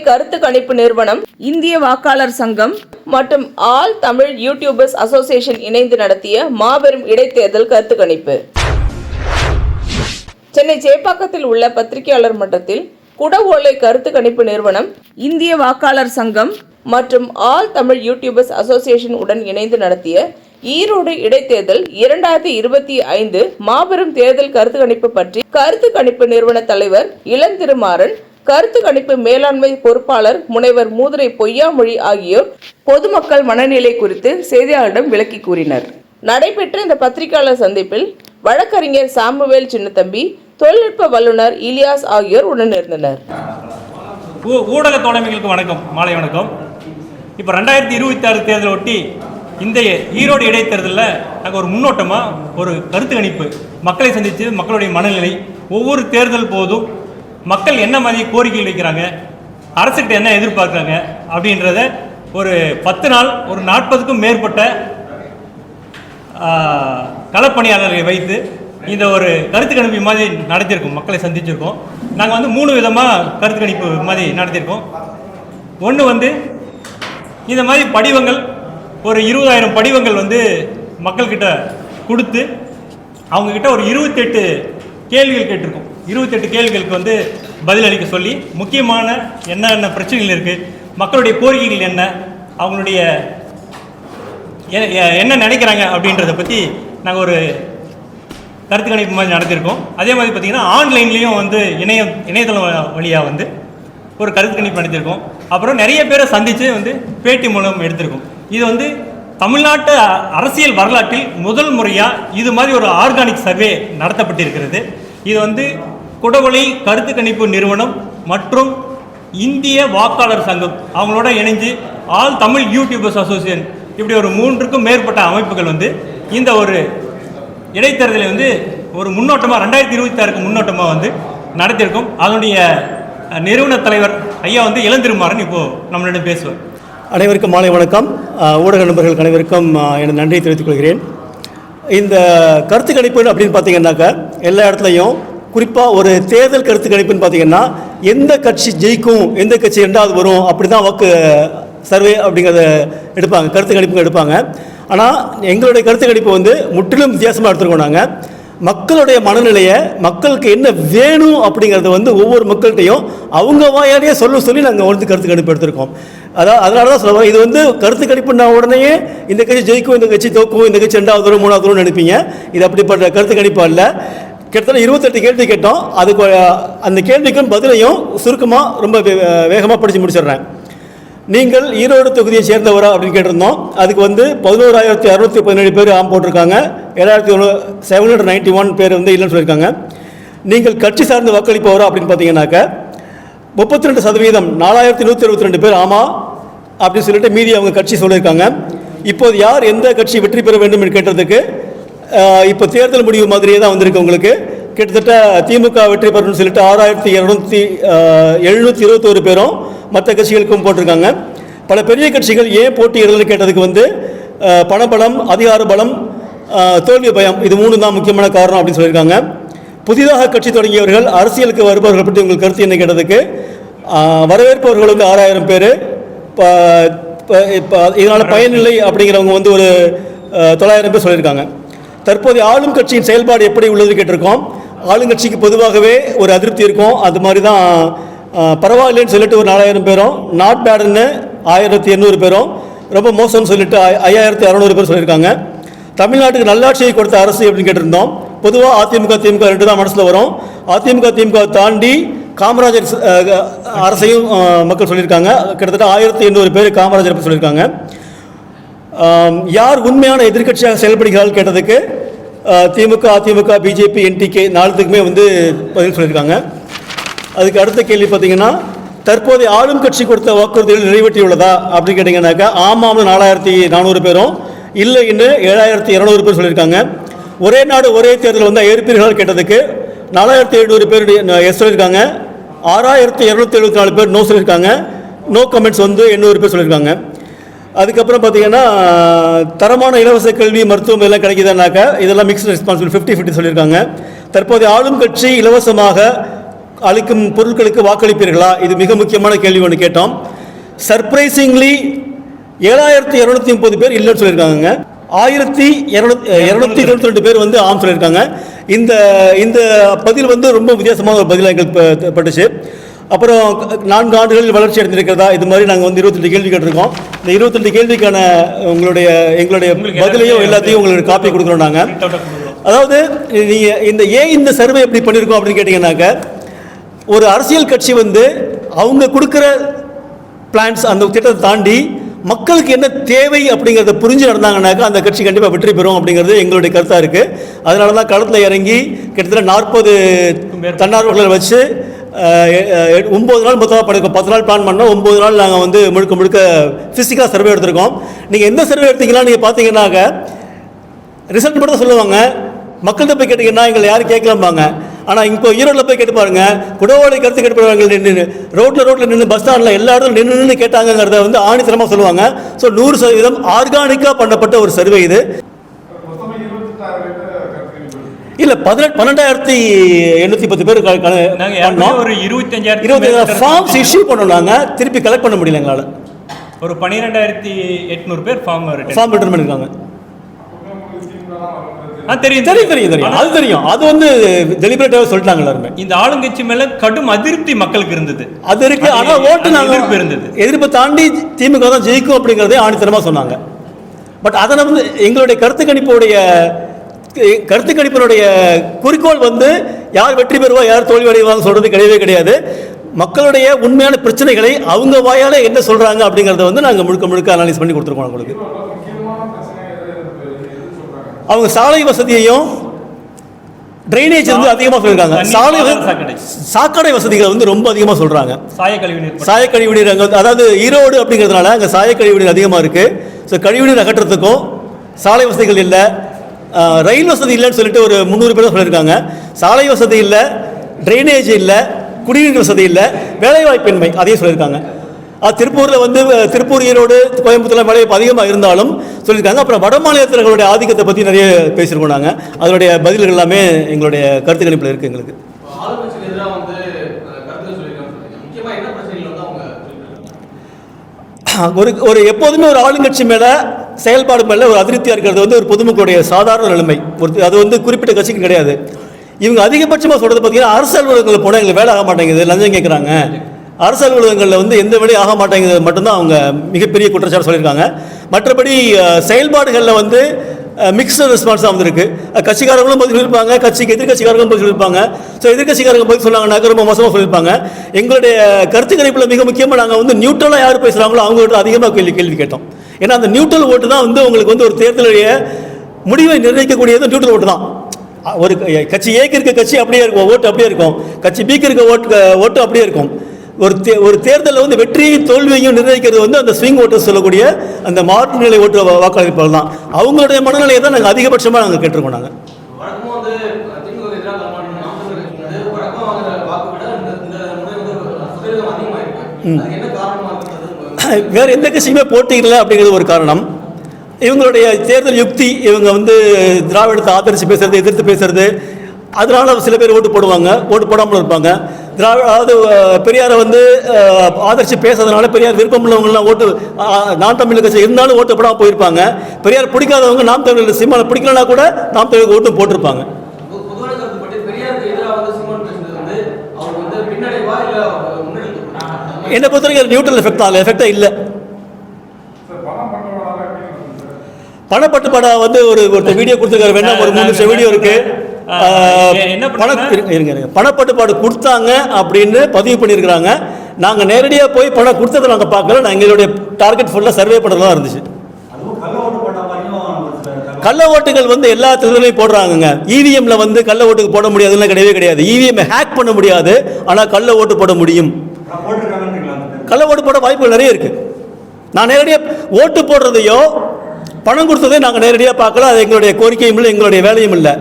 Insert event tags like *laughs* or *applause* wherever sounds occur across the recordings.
கருத்து கணிப்பு நிறுவனம் இந்திய வாக்காளர் சங்கம் மற்றும் ஆல் தமிழ் யூடியூபர்ஸ் அசோசியேஷன் இணைந்து நடத்திய மாபெரும் இடைத்தேர்தல் கருத்து கணிப்பு. சென்னை சேப்பாக்கத்தில் உள்ள பத்திரிகையாளர் மன்றத்தில் குடவோலை கருத்து கணிப்பு நிறுவனம் இந்திய வாக்காளர் சங்கம் மற்றும் ஆல் தமிழ் யூடியூபர்ஸ் அசோசியேஷன் உடன் இணைந்து நடத்திய ஈரோடு இடைத்தேர்தல் இரண்டாயிரத்தி இருபத்தி ஐந்து மாபெரும் தேர்தல் கருத்து கணிப்பு பற்றி கருத்து கணிப்பு நிறுவன தலைவர் இளந்திருமாறன் கருத்து கணிப்பு மேலாண்மை பொறுப்பாளர் முனைவர் மூதுரை பொய்யாமொழி ஆகியோர் பொதுமக்கள் மனநிலை குறித்து செய்தியாளரிடம் விளக்கி கூறினர். நடைபெற்ற இந்த பத்திரிகையாளர் சந்திப்பில் வழக்கறிஞர் சாமுவேல் சின்னத்தம்பி தொழில்நுட்ப வல்லுநர் இலியாஸ் ஆகியோர் உடனிருந்தனர் ஊ- ஊடக தோழமைகளுக்கு வணக்கம் மாலை வணக்கம். இப்போ ரெண்டாயிரத்தி இருபத்தி ஆறு தேர்தலை ஒட்டி இந்த ஈரோடு இடைத்தேர்தலில் நாங்கள் ஒரு முன்னோட்டமாக ஒரு கருத்து கணிப்பு மக்களை சந்தித்து மக்களுடைய மனநிலை ஒவ்வொரு தேர்தல் போதும் மக்கள் என்ன மாதிரி கோரிக்கைகள் வைக்கிறாங்க? அரசுக்கிட்ட என்ன எதிர்பார்க்குறாங்க? அப்படின்றத ஒரு பத்து நாள் ஒரு நாற்பதுக்கும் மேற்பட்ட களப்பணியாளர்களை வைத்து இந்த ஒரு கருத்து கணிப்பு மாதிரி நடத்தியிருக்கோம். மக்களை சந்திச்சிருக்கோம். நாங்கள் வந்து மூணு விதமாக கருத்து கணிப்பு மாதிரி நடத்தியிருக்கோம். ஒன்று வந்து இந்த மாதிரி படிவங்கள் ஒரு இருபதாயிரம் படிவங்கள் வந்து மக்கள்கிட்ட கொடுத்து அவங்கக்கிட்ட ஒரு இருபத்தெட்டு கேள்விகள் கேட்டிருக்கோம். இருபத்தெட்டு கேள்விகளுக்கு வந்து பதிலளிக்க சொல்லி முக்கியமான என்னென்ன பிரச்சனைகள் இருக்குது மக்களுடைய கோரிக்கைகள் என்ன அவங்களுடைய என்ன நினைக்கிறாங்க அப்படின்றத பற்றி நாங்கள் ஒரு கருத்து கணிப்பு மாதிரி நடத்தியிருக்கோம் அதே மாதிரி பார்த்தீங்கன்னா ஆன்லைன்லேயும் வந்து இணைய இணையதளம் வழியாக வந்து ஒரு கருத்து கணிப்பு நடத்தியிருக்கோம் அப்புறம் நிறைய பேரை சந்தித்து வந்து பேட்டி மூலம் எடுத்திருக்கோம். இது வந்து தமிழ்நாட்டு அரசியல் வரலாற்றில் முதல் முறையாக இது மாதிரி ஒரு ஆர்கானிக் சர்வே நடத்தப்பட்டிருக்கிறது. இது வந்து குடவழி கருத்து கணிப்பு நிறுவனம் மற்றும் இந்திய வாக்காளர் சங்கம். அவங்களோட இணைஞ்சு ஆல் தமிழ் யூடியூபர்ஸ் அசோசியேஷன் இப்படி ஒரு மூன்றுக்கும் மேற்பட்ட அமைப்புகள் வந்து இந்த ஒரு இடைத்தேர்தலை வந்து ஒரு முன்னோட்டமாக ரெண்டாயிரத்தி இருபத்தி ஆறுக்கு முன்னோட்டமாக வந்து நடத்தியிருக்கோம். அதனுடைய நிறுவன தலைவர் ஐயா வந்து இளந்திருமாறன் இப்போது நம்மளிடம் பேசுவார். அனைவருக்கும் மாலை வணக்கம். ஊடக நண்பர்கள் அனைவருக்கும் எனது நன்றியை தெரிவித்துக் கொள்கிறேன். இந்த கருத்து கணிப்பு அப்படின்னு பார்த்தீங்கன்னாக்கா எல்லா இடத்துலையும் குறிப்பாக ஒரு தேர்தல் கருத்து கணிப்புன்னு பார்த்தீங்கன்னா எந்த கட்சி ஜெயிக்கும் எந்த கட்சி ரெண்டாவது வரும் அப்படி தான் வாக்கு சர்வே அப்படிங்கிறத எடுப்பாங்க கருத்து கணிப்புங்க எடுப்பாங்க. ஆனால் எங்களுடைய கருத்து கணிப்பு வந்து முற்றிலும் வித்தியாசமாக எடுத்துருக்கோம் நாங்கள் மக்களுடைய மனநிலையை மக்களுக்கு என்ன வேணும் அப்படிங்கிறத வந்து ஒவ்வொரு மக்கள்கிட்டையும் அவங்க வாயாலேயே சொல்ல சொல்லி நாங்கள் வந்து கருத்து கணிப்பு எடுத்திருக்கோம். அதான் அதனால தான் சொல்லுவோம் இது வந்து கருத்து கணிப்புனா உடனேயே இந்த கட்சி ஜெயிக்கும் இந்த கட்சி தோக்கும் இந்த கட்சி ரெண்டாவது வரும் மூணாவது தூரம் நினைப்பீங்க. இது அப்படிப்பட்ட கருத்து கணிப்பு அல்ல. கிட்டத்தட்ட இருபத்தெட்டு கேள்வி கேட்டோம். அதுக்கு அந்த கேள்விக்கும் பதிலையும் சுருக்கமாக ரொம்ப வேகமாக படித்து முடிச்சிடுறேன். நீங்கள் ஈரோடு தொகுதியை சேர்ந்தவரா அப்படின்னு கேட்டிருந்தோம். அதுக்கு வந்து பதினோராயிரத்தி அறுபத்தி பதினேழு பேர் ஆம் போட்டிருக்காங்க. ஏழாயிரத்தி ஒன்று செவன் ஹண்ட்ரட் நைன்ட்டி ஒன் பேர் வந்து இல்லைன்னு சொல்லியிருக்காங்க. நீங்கள் கட்சி சார்ந்து வாக்களிப்பவரா அப்படின்னு பார்த்தீங்கன்னாக்க முப்பத்தி ரெண்டு சதவீதம் நாலாயிரத்தி நூற்றி இருபத்தி ரெண்டு பேர் ஆமாம் அப்படின்னு சொல்லிட்டு மீதி அவங்க கட்சி சொல்லியிருக்காங்க. இப்போது யார் எந்த கட்சி வெற்றி பெற வேண்டும் என்று கேட்டதுக்கு இப்போ தேர்தல் முடிவு மாதிரியே தான் வந்திருக்கு உங்களுக்கு. கிட்டத்தட்ட திமுக வெற்றி பெறணும்னு சொல்லிட்டு ஆறாயிரத்தி இரநூத்தி எழுநூற்றி இருபத்தோரு பேரும் மற்ற கட்சிகளுக்கும் போட்டிருக்காங்க. பல பெரிய கட்சிகள் ஏன் போட்டியிடலன்னு கேட்டதுக்கு வந்து பணபலம் அதிகார பலம் தோல்வி பயம் இது மூணு தான் முக்கியமான காரணம் அப்படின்னு சொல்லியிருக்காங்க. புதிதாக கட்சி தொடங்கியவர்கள் அரசியலுக்கு வருபவர்கள் பற்றி உங்கள் கருத்து என்ன கேட்டதுக்கு வரவேற்பவர்கள் வந்து ஆறாயிரம் பேர் இப்போ இதனால் பயனில்லை அப்படிங்கிறவங்க வந்து ஒரு தொள்ளாயிரம் பேர் சொல்லியிருக்காங்க. தற்போதைய ஆளும் கட்சியின் செயல்பாடு எப்படி உள்ளது கேட்டிருக்கோம். ஆளுங்கட்சிக்கு பொதுவாகவே ஒரு அதிருப்தி இருக்கும். அது மாதிரி தான் பரவாயில்லைன்னு சொல்லிட்டு ஒரு நாலாயிரம் பேரும் நாட் பேடுன்னு ஆயிரத்தி எண்ணூறு பேரும் ரொம்ப மோசம்னு சொல்லிட்டு ஐ- ஐயாயிரத்தி அறநூறு பேர் சொல்லியிருக்காங்க. தமிழ்நாட்டுக்கு நல்லாட்சியை கொடுத்த அரசு அப்படின்னு கேட்டிருந்தோம். பொதுவாக அதிமுக திமுக ரெண்டு தான் மனசில் வரும். அதிமுக திமுக தாண்டி காமராஜர் அரசையும் மக்கள் சொல்லியிருக்காங்க. கிட்டத்தட்ட ஆயிரத்தி எண்ணூறு பேர் காமராஜர் சொல்லியிருக்காங்க. யார் உண்மையான எதிர்க்கட்சியாக செயல்படுகிறார்கள் கேட்டதுக்கு திமுக அதிமுக பிஜேபி என்டிகே நாலுத்துக்குமே வந்து பதில் சொல்லியிருக்காங்க. அதுக்கு அடுத்த கேள்வி பார்த்தீங்கன்னா தற்போதைய ஆளும் கட்சி கொடுத்த வாக்குறுதிகள் நிறைவேற்றியுள்ளதா அப்படின்னு கேட்டிங்கன்னாக்கா ஆமாம்னு நாலாயிரத்தி நானூறு பேரும் இல்லை இன்னும் ஏழாயிரத்தி இரநூறு பேர் சொல்லியிருக்காங்க. ஒரே நாடு ஒரே தேர்தல் வந்து ஏற்பீர்கள் கேட்டதுக்கு நாலாயிரத்தி எழுநூறு பேர் எஸ் சொல்லியிருக்காங்க. ஆறாயிரத்தி இரநூத்தி எழுபத்தி நாலு பேர் நோ சொல்லியிருக்காங்க. நோ கமெண்ட்ஸ் வந்து எண்ணூறு பேர் சொல்லியிருக்காங்க. அதுக்கப்புறம் பார்த்தீங்கன்னா தரமான இலவச கல்வி மருத்துவம் எல்லாம் கிடைக்குதுன்னாக்கா இதெல்லாம் மிக்ஸ்டு ரெஸ்பான்சிபிள் ஃபிஃப்டி ஃபிஃப்டி சொல்லியிருக்காங்க. தற்போதைய ஆளும் கட்சி இலவசமாக அளிக்கும் பொருட்களுக்கு வாக்களிப்பீர்களா? இது மிக முக்கியமான கேள்வி ஒன்று கேட்டோம். சர்ப்ரைசிங்லி ஏழாயிரத்தி இரநூத்தி முப்பது பேர் இல்லைன்னு சொல்லியிருக்காங்க ஆயிரத்தி இரநூத்தி இரநூத்தி இருபத்தி ரெண்டு பேர் வந்து ஆம் சொல்லியிருக்காங்க. இந்த இந்த பதில் வந்து ரொம்ப வித்தியாசமான ஒரு பதிலாக எங்களுக்கு பட்டுச்சு. அப்புறம் நான்கு ஆண்டுகளில் வளர்ச்சி அடைந்திருக்கிறதா? இது மாதிரி நாங்கள் வந்து இருபத்தெட்டு கேள்வி கேட்டிருக்கோம். இந்த இருபத்தெட்டு கேள்விக்கான உங்களுடைய எங்களுடைய பதிலையும் எல்லாத்தையும் உங்களுக்கு காப்பி கொடுக்குறோம் நாங்கள். அதாவது நீங்கள் இந்த ஏன் இந்த சர்வே எப்படி பண்ணியிருக்கோம் அப்படின்னு கேட்டிங்கன்னாக்க ஒரு அரசியல் கட்சி வந்து அவங்க கொடுக்குற பிளான்ஸ் அந்த திட்டத்தை தாண்டி மக்களுக்கு என்ன தேவை அப்படிங்கிறத புரிஞ்சு நடந்தாங்கன்னாக்கா அந்த கட்சி கண்டிப்பாக வெற்றி பெறும் அப்படிங்கிறது எங்களுடைய கருத்தாக இருக்குது அதனால தான் களத்தில் இறங்கி கிட்டத்தட்ட நாற்பது தன்னார்வலர்களை வச்சு ஒம்பது நாள் மொத்தமாக பண்ணிருக்கோம். பத்து நாள் பிளான் பண்ணோம். ஒம்பது நாள் நாங்கள் வந்து முழுக்க முழுக்க ஃபிசிக்கலாக சர்வே எடுத்திருக்கோம். நீங்கள் எந்த சர்வே எடுத்தீங்கன்னா நீங்கள் பார்த்தீங்கன்னாக்க ரிசல்ட் மட்டும் தான் சொல்லுவாங்க. மக்கள்கிட்ட போய் கேட்டிங்கன்னா எங்களை யாரும் கேட்கலாம்பாங்க. ஆனால் இப்போ ஈரோட்டில் போய் கேட்டு பாருங்க. குடவோலை கருத்து கேட்டுப்படுவாங்க நின்று ரோட்டில் ரோட்டில் நின்று பஸ் ஸ்டாண்டில் எல்லா இடத்துல நின்று நின்று கேட்டாங்கங்கிறத வந்து ஆணித்தரமாக சொல்லுவாங்க. ஸோ நூறு சதவீதம் ஆர்கானிக்காக பண்ணப்பட்ட ஒரு சர்வே இது மொத்தமா இருபத்தாறு பேர் கருத்து இல்லை பதினெட்டு பன்னெண்டாயிரத்தி எண்ணூற்றி பத்து பேர் பண்ணோம். ஒரு இருபத்தஞ்சாயிரத்தி இருபத்தி ஃபார்ம்ஸ் இஷ்யூ பண்ணோம் திருப்பி கலெக்ட் பண்ண முடியல எங்களால். ஒரு பன்னிரெண்டாயிரத்தி எட்நூறு பேர் ஃபார்ம் ஃபார்ம் ரிட்டர்ன் பண்ணியிருக்காங்க ஆ தெரியும் தெரியும். தெரியும் தெரியும் அது தெரியும். அது வந்து டெலிபரேட்டாக சொல்லிட்டாங்க எல்லாருமே. இந்த ஆளுங்கட்சி மேல கடும் அதிருப்தி மக்களுக்கு இருந்தது. அது இருக்கு. ஆனா ஓட்டு நாங்க எதிர்ப்பு இருந்தது. எதிர்ப்பு தாண்டி திமுக தான் ஜெயிக்கும் அப்படிங்கறதே ஆணித்தரமா சொன்னாங்க. பட் அதை வந்து எங்களுடைய கருத்து கணிப்புடைய கருத்து கணிப்பினுடைய குறிக்கோள் வந்து யார் வெற்றி பெறுவா யார் தோல்வி அடைவாங்க சொல்றது கிடையவே கிடையாது. மக்களுடைய உண்மையான பிரச்சனைகளை அவங்க வாயால என்ன சொல்றாங்க அப்படிங்கறத வந்து நாங்க முழுக்க முழுக்க அனலைஸ் பண்ணி கொடுத்துருக்கோம் உங்களுக்கு அவங்க சாலை வசதியையும் ட்ரைனேஜ் வந்து அதிகமாக சொல்லியிருக்காங்க. சாலை சாக்கடை. வசதிகளை வந்து ரொம்ப அதிகமாக பற்றி. சாயக்கழிவு நீர் அங்கே அதாவது ஈரோடு அப்படிங்கிறதுனால அங்கே சாயக்கழிவு நீர் அதிகமாக இருக்குது ஸோ கழிவு நீர் அகற்றுறதுக்கும் சாலை வசதிகள் இல்லை. ரயில் வசதி இல்லைன்னு சொல்லிட்டு ஒரு முந்நூறு பேர் சொல்லியிருக்காங்க. சாலை வசதி இல்லை ட்ரைனேஜ் இல்லை குடிநீர் வசதி இல்லை வேலைவாய்ப்பின்மை அதையும் சொல்லியிருக்காங்க. அது திருப்பூரில் வந்து திருப்பூர் ஈரோடு கோயம்புத்தூர்ல மழை அதிகமாக இருந்தாலும் சொல்லியிருக்காங்க. அப்புறம் வட மாநிலத்தினர்களுடைய ஆதிக்கத்தை பற்றி நிறைய பேசியிருக்கோம் நாங்கள் அதனுடைய பதில்கள் எல்லாமே எங்களுடைய கருத்து கணிப்பில் இருக்குது எங்களுக்கு. ஒரு ஒரு எப்போதுமே ஒரு ஆளுங்கட்சி மேலே செயல்பாடு மேலே ஒரு அதிருப்தியாக இருக்கிறது வந்து ஒரு பொதுமக்களுடைய சாதாரண நிலைமை. ஒரு அது வந்து குறிப்பிட்ட கட்சிக்கு கிடையாது. இவங்க அதிகபட்சமாக சொல்கிறது பார்த்தீங்கன்னா அரசு அலுவலகங்களில் போனால் எங்களுக்கு வேலை ஆக மாட்டேங்குது லஞ்சம் கேட்குறாங்க அரசு அலுவலகங்களில் வந்து எந்த வேலையும் ஆக மாட்டேங்குது மட்டும்தான் அவங்க மிகப்பெரிய குற்றச்சாட்டு சொல்லியிருக்காங்க. மற்றபடி செயல்பாடுகளில் வந்து மிக்சர் ரெஸ்பான்ஸாக வந்திருக்கு. அஹ், கட்சிக்காரங்களும் பதில் சொல்லியிருப்பாங்க கட்சிக்கு எதிர்கட்சிக்காரங்களும் பதில் சொல்லியிருப்பாங்க. ஸோ எதிர்கட்சிக்காரங்க பதில் சொன்னாங்கன்னாக்க ரொம்ப மோசமாக சொல்லியிருப்பாங்க. எங்களுடைய கருத்து கணிப்பில் மிக முக்கியமாக நாங்கள் வந்து நியூட்ரலாக யார் பேசுகிறாங்களோ அவங்ககிட்ட அதிகமாக கேள்வி கேள்வி கேட்டோம். ஏன்னா அந்த நியூட்ரல் ஓட்டு தான் வந்து உங்களுக்கு வந்து ஒரு தேர்தலுடைய முடிவை நிர்ணயிக்கக்கூடியது நியூட்ரல் ஓட்டு தான். ஒரு கட்சி ஏக்கு இருக்க கட்சி அப்படியே இருக்கும் ஓட்டு அப்படியே இருக்கும். கட்சி பிக்கு இருக்க ஓட்டு ஓட்டு அப்படியே இருக்கும். ஒரு தே ஒரு தேர்தலில் வந்து வெற்றியையும் தோல்வியையும் நிர்ணயிக்கிறது வந்து அந்த ஸ்விங் ஓட்டு சொல்லக்கூடிய அந்த மாற்று நிலை ஓட்டு வா- வாக்காளர்கள் தான். அவங்களுடைய மனநிலையை தான் நாங்கள் அதிகபட்சமாக நாங்கள் கேட்டிருக்கோம் நாங்கள் வழக்கமா *laughs* வேறு எந்த கட்சியுமே போட்டியிடல அப்படிங்கிறது ஒரு காரணம். இவங்களுடைய தேர்தல் யுக்தி இவங்க வந்து திராவிடத்தை ஆதரித்து பேசுறது எதிர்த்து பேசுறது அதனால சில பேர் ஓட்டு போடுவாங்க ஓட்டு போடாமல் இருப்பாங்க. திராவிட அதாவது பெரியாரை வந்து ஆதரித்து பேசுறதுனால பெரியார் விருப்பம் உள்ளவங்கலாம் ஓட்டு நாம் தமிழ் கட்சி இருந்தாலும் ஓட்டு போடாமல் போயிருப்பாங்க. பெரியார் பிடிக்காதவங்க நாம் தமிழ் சிம்மாவை பிடிக்கலனா கூட நாம் தமிழுக்கு ஓட்டு போட்டிருப்பாங்க. என்னை பொறுத்த வரைக்கும் நியூட்ரல் எஃபெக்ட் தான் எஃபெக்டே இல்லை பணப்பட்டுப்பாடா வந்து ஒரு ஒருத்தர் வீடியோ கொடுத்துருக்காரு வேணா ஒரு மூணு நிமிஷம் வீடியோ இருக்கு என்ன பண இருங்க, இருங்க பணப்பட்டுப்பாடு கொடுத்தாங்க அப்படின்னு பதிவு பண்ணியிருக்கிறாங்க நாங்கள் நேரடியாக போய் பணம் கொடுத்ததை நாங்கள் பார்க்கல நான் எங்களுடைய டார்கெட் ஃபுல்லாக சர்வே பண்ணுறதா இருந்துச்சு கள்ள ஓட்டுகள் வந்து எல்லா தேர்தலையும் போடுறாங்கங்க இவிஎம்ல வந்து கள்ள ஓட்டுக்கு போட முடியாதுன்னு கிடையவே கிடையாது இவிஎம் ஹேக் பண்ண முடியாது ஆனால் கள்ள ஓட்டு போட முடியும் கள்ள ஓட்டு போட வாய்ப்புகள் நிறைய இருக்கு. நான் நேரடியாக ஓட்டு போடுறதையோ பணம் கொடுத்ததையும் நாங்கள் நேரடியாக பார்க்கல. அது எங்களுடைய கோரிக்கையும் இல்லை எங்களுடைய வேலையும் இல்லை.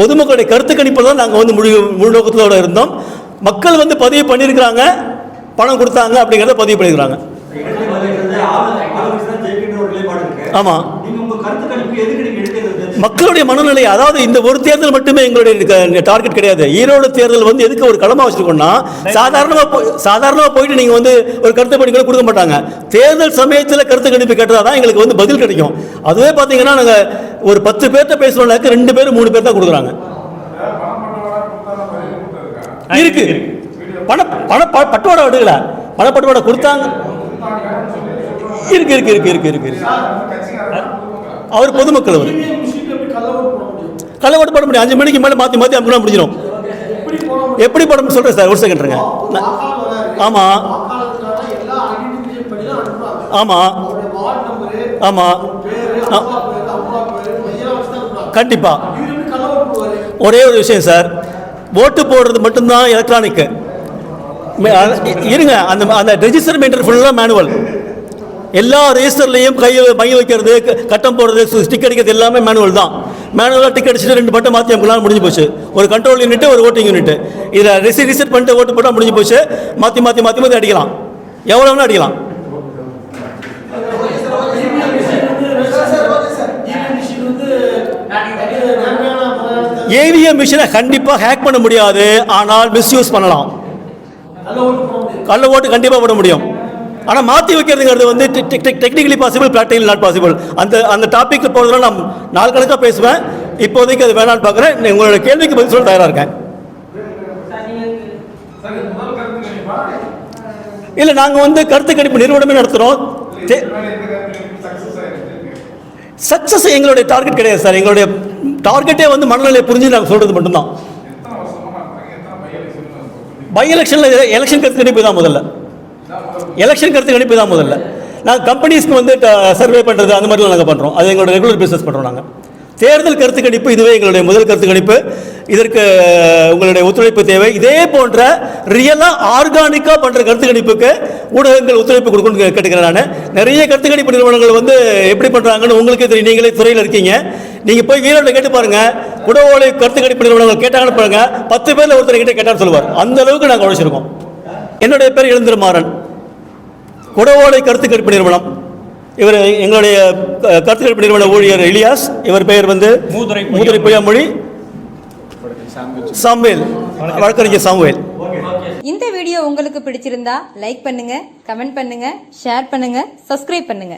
பொதுமக்களுடைய கருத்து கணிப்பில் தான் நாங்கள் வந்து முழு முழு நோக்கத்தோடு இருந்தோம். மக்கள் வந்து பதிவு பண்ணியிருக்கிறாங்க பணம் கொடுத்தாங்க அப்படிங்கிறத பதிவு பண்ணியிருக்கிறாங்க. ஆமாம் மக்களுடைய மனநிலை அதாவது இந்த ஒரு தேர்தல் மட்டுமே எங்களுடைய டார்கெட் கிடையாது. ஈரோடு தேர்தல் வந்து எதுக்கு ஒரு களமாக வச்சிருக்கோம்னா சாதாரணமாக போய் போயிட்டு நீங்கள் வந்து ஒரு கருத்து பணி கொடுக்க மாட்டாங்க. தேர்தல் சமயத்தில் கருத்து கணிப்பு கேட்டதா தான் எங்களுக்கு வந்து பதில் கிடைக்கும். அதுவே பார்த்தீங்கன்னா நாங்கள் ஒரு பத்து பேர்கிட்ட பேசுகிறோம்னாக்க ரெண்டு பேர் மூணு பேர் தான் கொடுக்குறாங்க. பணம் இருக்கு. பண பண ப- பட்டுவாடா விடுகல பண கொடுத்தாங்க. இருக்கு இருக்கு இருக்கு இருக்கு இருக்கு இருக்கு. அவர் பொதுமக்கள் அவர். கள்ள ஓட்டு போட முடியும். அஞ்சு மணிக்கு மேலே மாற்றி மாற்றி அமுக்கினா முடிஞ்சிடும். எப்படி போட முடியும் சொல்கிறேன் சார் ஒரு செகண்ட்ருங்க ஆமாம் ஆமாம் ஆமாம் கண்டிப்பாக ஒரே ஒரு விஷயம் சார் ஓட்டு போடுறது மட்டும்தான் எலக்ட்ரானிக்கு இருங்க அந்த அந்த ரெஜிஸ்டர் மெயின்டர் ஃபுல்லாக மேனுவல் எல்லா ரெஜிஸ்டர்லையும் கை மை வைக்கிறது கட்டம் போடுறது ஸ்டிக் அடிக்கிறது எல்லாமே மேனுவல் தான். மேனுவலாக டிக் அடிச்சுட்டு ரெண்டு பட்டம் மாற்றி அமுக்கலாம் முடிஞ்சு போச்சு. ஒரு கண்ட்ரோல் யூனிட் ஒரு ஓட்டிங் யூனிட் இதில் ரிசி ரிசெட் பண்ணிட்டு ஓட்டு போட்டால் முடிஞ்சு போச்சு. மாற்றி மாற்றி மாற்றி மாற்றி அடிக்கலாம். எவ்வளோ வேணால் அடிக்கலாம். ஏவிஎம் மிஷினை கண்டிப்பாக ஹேக் பண்ண முடியாது. ஆனால் மிஸ்யூஸ் பண்ணலாம். கள்ள ஓட்டு கண்டிப்பாக போட முடியும். ஆனால் மாற்றி வைக்கிறதுங்கிறது வந்து technically possible practically not possible அந்த அந்த டாப்பிக்கில் போகிறதுல நான் நாள் கணக்காக பேசுவேன். இப்போதைக்கு அது வேணான்னு பார்க்குறேன் உங்களோட கேள்விக்கு பதில் சொல்ல தயாராக இருக்கேன். இல்லை நாங்கள் வந்து கருத்து கணிப்பு நிறுவனமே நடத்துகிறோம் இதுக்கு சக்ஸஸ் எங்களுடைய டார்கெட் கிடையாது சார் எங்களுடைய டார்கெட்டே வந்து மனநிலையை புரிஞ்சு நாங்கள் சொல்கிறது மட்டும்தான். எலெக்ஷன் பை எலெக்ஷனில் எலெக்ஷன் கருத்து கணிப்பு தான் முதல்ல. எலெக்ஷன் கருத்து கணிப்பு தான் முதல்ல நாங்கள் கம்பெனிஸ்க்கு வந்து சர்வே பண்ணுறது அந்த மாதிரிலாம் நாங்கள் பண்ணுறோம் அது எங்களோட ரெகுலர் பிஸ்னஸ் பண்ணுறோம் நாங்கள் தேர்தல் கருத்து கணிப்பு இதுவே எங்களுடைய முதல் கருத்து கணிப்பு இதற்கு உங்களுடைய ஒத்துழைப்பு தேவை. இதே போன்ற ரியலாக ஆர்கானிக்காக பண்ணுற கருத்து கணிப்புக்கு ஊடகங்கள் ஒத்துழைப்பு கொடுக்கணும்னு கேட்டுக்கிறேன் நான். நிறைய கருத்து கணிப்பு நிறுவனங்கள் வந்து எப்படி பண்ணுறாங்கன்னு உங்களுக்கே தெரியும். நீங்களே துறையில் இருக்கீங்க. நீங்கள் போய் ஈரோட்டில் கேட்டு பாருங்கள் உடவோலை கருத்து கணிப்பு நிறுவனங்கள் கேட்டாங்கன்னு பாருங்க. பத்து பேரில் ஒருத்தர் கிட்ட கேட்டான்னு சொல்லுவார். அந்த அளவுக்கு நாங்கள் உழைச்சிருக்கோம். என்னுடைய பேர் எழுந்திருமாறன். குடவோலை கருத்து கணிப்பு நிறுவனம். இவர் எங்களுடைய கருத்து கணிப்பு நிறுவன ஊழியர் இலியாஸ். இவர் பெயர் வந்து. மூதுரை பொய்யாமொழி. சாமுவேல். வழக்கறிஞர் சாமுவேல். இந்த வீடியோ உங்களுக்கு பிடிச்சிருந்தா லைக் பண்ணுங்க கமெண்ட் பண்ணுங்க ஷேர் பண்ணுங்க சப்ஸ்கிரைப் பண்ணுங்க.